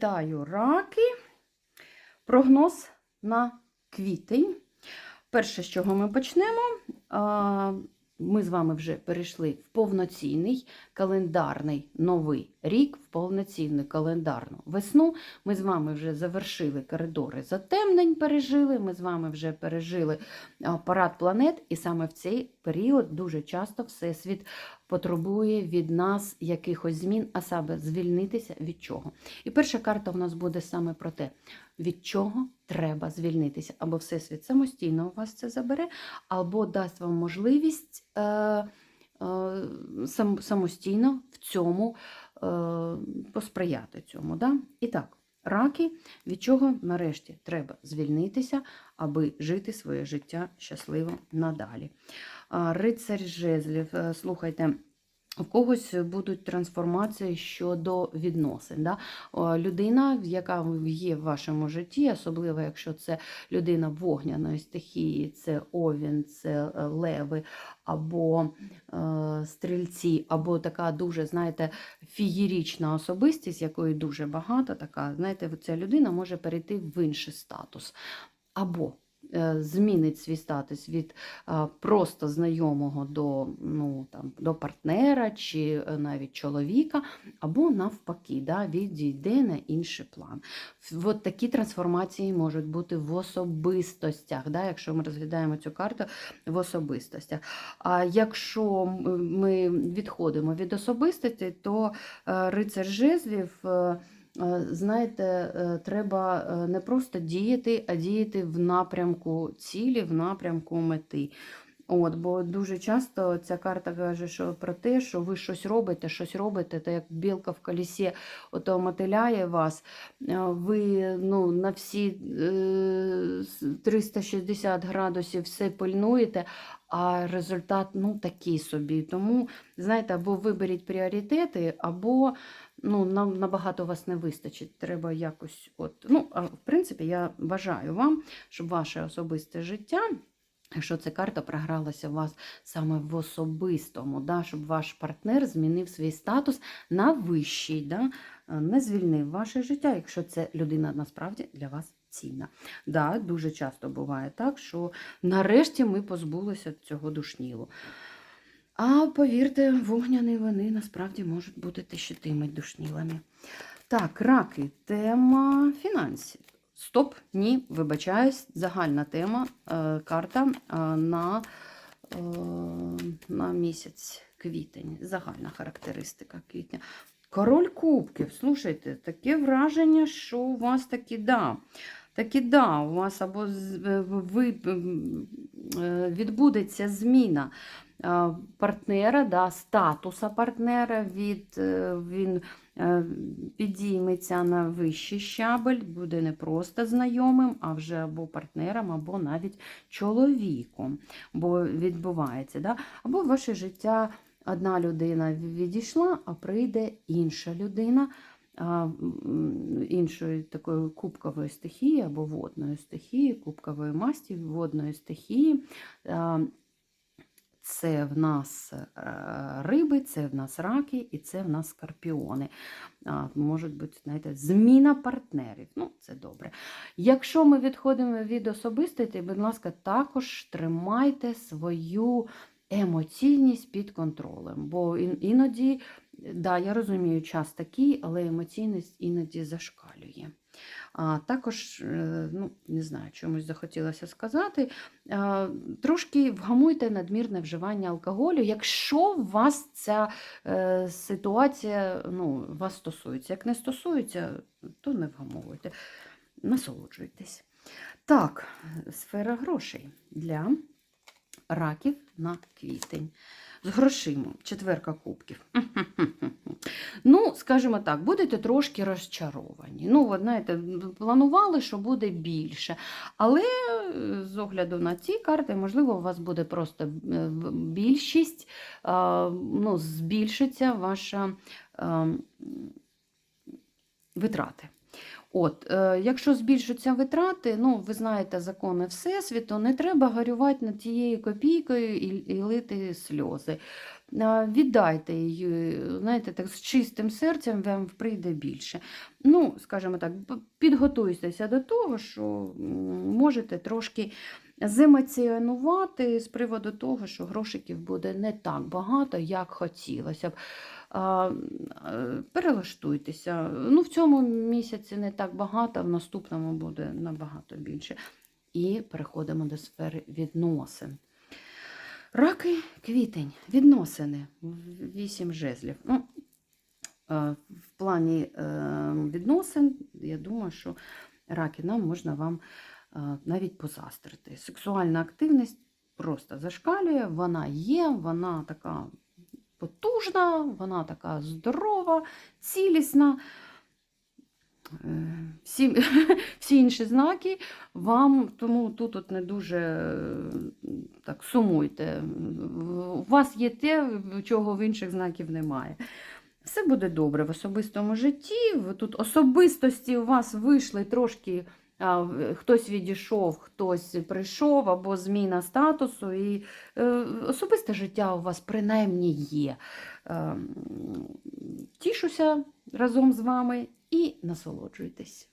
Вітаю раки. Прогноз на квітень. Перше, з чого ми почнемо, ми з вами вже перейшли в повноцінний календарний новий рік, в повноцінну календарну весну. Ми з вами вже завершили коридори затемнень, пережили. Ми з вами вже пережили парад планет, і саме в цей період дуже часто Всесвіт потребує від нас якихось змін, а саме звільнитися від чого. І перша карта у нас буде саме про те, від чого треба звільнитися. Або Всесвіт самостійно у вас це забере, або дасть вам можливість е, е, сам, самостійно в цьому е, посприяти цьому. Да? І так. Раки, від чого нарешті треба звільнитися, аби жити своє життя щасливо надалі. Рицарь жезлів, е, слухайте, у когось будуть трансформації щодо відносин. Да? Людина, яка є в вашому житті, особливо якщо це людина вогняної стихії, це овін, це е, леви або е, стрільці, або така дуже, знаєте, фієрічна особистість, якої дуже багато, така, знаєте, ця людина може перейти в інший статус. Або змінить свій статус від е, просто знайомого до, ну, там, до партнера чи е, навіть чоловіка, або навпаки, да, відійде на інший план. От такі трансформації можуть бути в особистостях, да, якщо ми розглядаємо цю карту в особистостях. А якщо ми відходимо від особистості, то е, рицар жезлів. Е, Знаєте, е, треба е, не просто діяти, а діяти в напрямку цілі, в напрямку мети. От, бо дуже часто ця карта каже, що про те, що ви щось робите, щось робите, та як білка в колісі ото мотиляє вас, ви ну, на всі е, 360 градусів все пильнуєте, а результат ну, такий собі. Тому, знаєте, або виберіть пріоритети, або ну, нам набагато вас не вистачить. Треба якось. От, ну, а в принципі, я бажаю вам, щоб ваше особисте життя. Якщо ця карта програлася у вас саме в особистому, да, щоб ваш партнер змінив свій статус на вищий, да, е, не звільнив ваше життя, якщо це людина насправді для вас цінна. Да, дуже часто буває так, що нарешті ми позбулися цього душнілу. А повірте, вогняні вони насправді можуть бути те, що тими душнілами. Так, раки, тема фінансів. Стоп, ні, вибачаюсь, загальна тема, е, карта е, на, е, на місяць квітень. Загальна характеристика квітня. Король кубків, слушайте, таке враження, що у вас таки да. Таки да, у вас або ви, відбудеться зміна партнера, да, статуса партнера, від, е, він е, підійметься на вищий щабель, буде не просто знайомим, а вже або партнером, або навіть чоловіком. Бо відбувається, да? або ваше життя одна людина відійшла, а прийде інша людина. Іншої такої кубкової стихії або водної стихії, кубкової масті, водної стихії. Це в нас е, риби, це в нас раки і це в нас скорпіони. Можуть бути, знаєте, зміна партнерів. Ну, це добре. Якщо ми відходимо від особистості, будь ласка, також тримайте свою емоційність під контролем. Бо ін- іноді, да, я розумію, час такий, але емоційність іноді зашкалює. А також, е, ну, не знаю, чомусь захотілося сказати, трошки вгамуйте надмірне вживання алкоголю, якщо вас ця е, ситуація ну, вас стосується. Як не стосується, то не вгамовуйте. Насолоджуйтесь. Так, сфера грошей для раків на квітень. З грошима, четверка кубків. Ну, скажімо так, будете трошки розчаровані. Ну, от, знаєте, планували, що буде більше. Але е, з огляду на ці карти, можливо, у вас буде просто е, більшість, ну, збільшиться ваша витрати. От, е, якщо збільшаться витрати, ну, ви знаєте закони Всесвіту, не треба горювати над тією копійкою і, і лити сльози. віддайте її, знаєте, так, з чистим серцем вам прийде більше. Ну, скажімо так, підготуйтеся до того, що можете трошки земоціонувати з приводу того, що грошиків буде не так багато, як хотілося б. Е, Перелаштуйтеся. Ну, в цьому місяці не так багато, в наступному буде набагато більше. І переходимо до сфери відносин. Раки, квітень, відносини, вісім жезлів. Ну, е, в плані е, відносин, я думаю, що раки нам можна вам навіть позастрити. Сексуальна активність просто зашкалює, вона є, вона така потужна, вона така здорова, цілісна. Е, Всі, всі інші знаки вам, тому тут от не дуже е, так сумуйте. У вас є те, чого в інших знаків немає. Все буде добре в особистому житті. Тут особистості у вас вийшли трошки. Хтось відійшов, хтось прийшов, або зміна статусу, і е, особисте життя у вас принаймні є. Е, тішуся разом з вами і насолоджуйтесь.